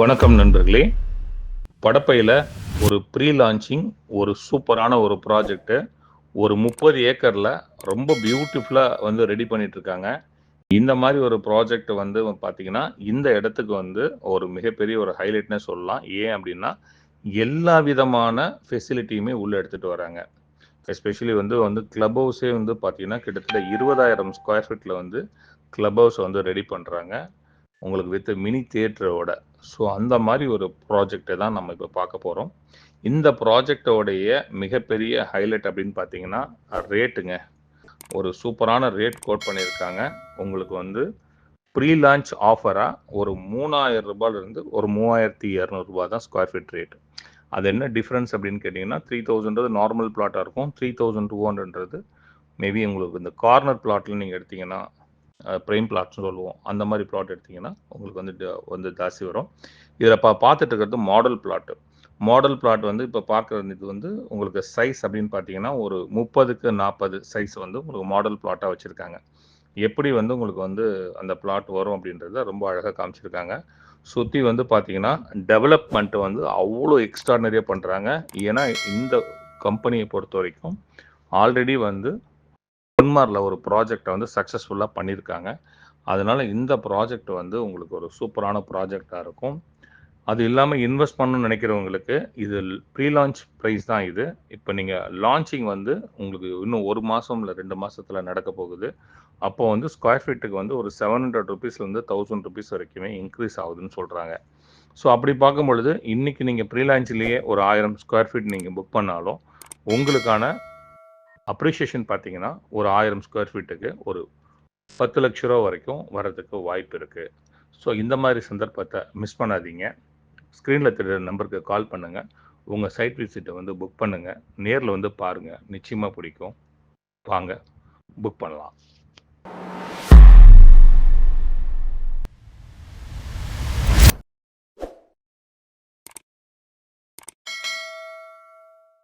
வணக்கம் நண்பர்களே. படப்பையில் ஒரு ப்ரீ லான்ச்சிங் ஒரு சூப்பரான ஒரு ப்ராஜெக்ட்டு ஒரு முப்பது ஏக்கரில் ரொம்ப பியூட்டிஃபுல்லாக வந்து ரெடி பண்ணிகிட்ருக்காங்க இந்த மாதிரி ஒரு ப்ராஜெக்ட் வந்து பார்த்தீங்கன்னா இந்த இடத்துக்கு வந்து ஒரு மிகப்பெரிய ஒரு ஹைலைட்னே சொல்லலாம். ஏன் அப்படின்னா எல்லா விதமான ஃபெசிலிட்டியுமே உள்ளே எடுத்துகிட்டு வராங்க. எஸ்பெஷலி வந்து வந்து க்ளப் ஹவுஸே வந்து பார்த்திங்கன்னா கிட்டத்தட்ட இருபதாயிரம் ஸ்கொயர் ஃபீட்டில் வந்து க்ளப் ஹவுஸ் வந்து ரெடி பண்ணுறாங்க உங்களுக்கு வித் மினி தியேட்டரோட. ஸோ அந்த மாதிரி ஒரு ப்ராஜெக்டை தான் நம்ம இப்போ பார்க்க போகிறோம் இந்த ப்ராஜெக்டோடைய மிகப்பெரிய ஹைலைட் அப்படின்னு பார்த்தீங்கன்னா ரேட்டுங்க ஒரு சூப்பரான ரேட் கோட் பண்ணியிருக்காங்க. உங்களுக்கு வந்து ப்ரீ லான்ச் ஆஃபராக ஒரு மூணாயிரம் ரூபாயிலிருந்து ஒரு மூவாயிரத்தி இரநூறுபா தான் ஸ்கொயர் ஃபீட் ரேட் அது என்ன டிஃப்ரென்ஸ் அப்படின்னு கேட்டிங்கன்னா த்ரீ தௌசண்ட்றது நார்மல் பிளாட்டாக இருக்கும். த்ரீ தௌசண்ட் டூ ஹண்ட்ரட்ன்றது மேபி உங்களுக்கு இந்த கார்னர் பிளாட்டில் நீங்கள் எடுத்தீங்கன்னா ப்ரைம் பிளாட்ஸ்னு சொல்லுவோம். அந்த மாதிரி பிளாட் எடுத்தீங்கன்னா உங்களுக்கு வந்து ட- வந்து ஜாஸ்தி வரும். இதில் பா பார்த்துட்டு இருக்கிறது மாடல் பிளாட்டு மாடல் பிளாட் வந்து இப்போ பார்க்குறது இது வந்து உங்களுக்கு சைஸ் அப்படின்னு பார்த்தீங்கன்னா ஒரு முப்பதுக்கு நாற்பது சைஸ் வந்து உங்களுக்கு மாடல் பிளாட்டாக வச்சுருக்காங்க. எப்படி வந்து உங்களுக்கு வந்து அந்த பிளாட் வரும் அப்படின்றத ரொம்ப அழகாக காமிச்சிருக்காங்க. சுற்றி வந்து பார்த்தீங்கன்னா டெவலப்மெண்ட் வந்து அவ்வளோ எக்ஸ்ட்ரானரியாக பண்ணுறாங்க ஏன்னா இந்த கம்பெனியை பொறுத்த வரைக்கும் ஆல்ரெடி வந்து பொன்மாரில் ஒரு ப்ராஜெக்டை வந்து சக்ஸஸ்ஃபுல்லாக பண்ணியிருக்காங்க அதனால் இந்த ப்ராஜெக்ட் வந்து உங்களுக்கு ஒரு சூப்பரான ப்ராஜெக்டாக இருக்கும். அது இல்லாமல் இன்வெஸ்ட் பண்ணணும்னு நினைக்கிறவங்களுக்கு இது ப்ரீ லான்ச் ப்ரைஸ் தான் இது. இப்போ நீங்கள் லான்ச்சிங் வந்து உங்களுக்கு இன்னும் ஒரு மாதம் இல்லை ரெண்டு மாதத்தில் நடக்க போகுது. அப்போ வந்து ஸ்கொயர் ஃபீட்டுக்கு வந்து ஒரு செவன் ஹண்ட்ரட் ருபீஸ்லேருந்து தௌசண்ட் ருபீஸ் வரைக்குமே இன்க்ரீஸ் ஆகுதுன்னு சொல்கிறாங்க ஸோ அப்படி பார்க்கும் பொழுது இன்றைக்கி நீங்கள் ப்ரீ லான்ச்லேயே ஒரு ஆயிரம் ஸ்கொயர் ஃபீட் நீங்கள் புக் பண்ணாலும் உங்களுக்கான அப்ரிஷியேஷன் பார்த்தீங்கன்னா ஒரு ஆயிரம் ஸ்கொயர் ஃபீட்டுக்கு ஒரு பத்து லட்ச ரூபா வரைக்கும் வர்றதுக்கு வாய்ப்பு இருக்குது ஸோ இந்த மாதிரி சந்தர்ப்பத்தை மிஸ் பண்ணாதீங்க. ஸ்க்ரீனில் தெரியுற நம்பருக்கு கால் பண்ணுங்கள் உங்கள் சைட் விசிட்டை வந்து புக் பண்ணுங்கள் நேரில் வந்து பாருங்கள் நிச்சயமாக பிடிக்கும். வாங்க புக் பண்ணலாம்.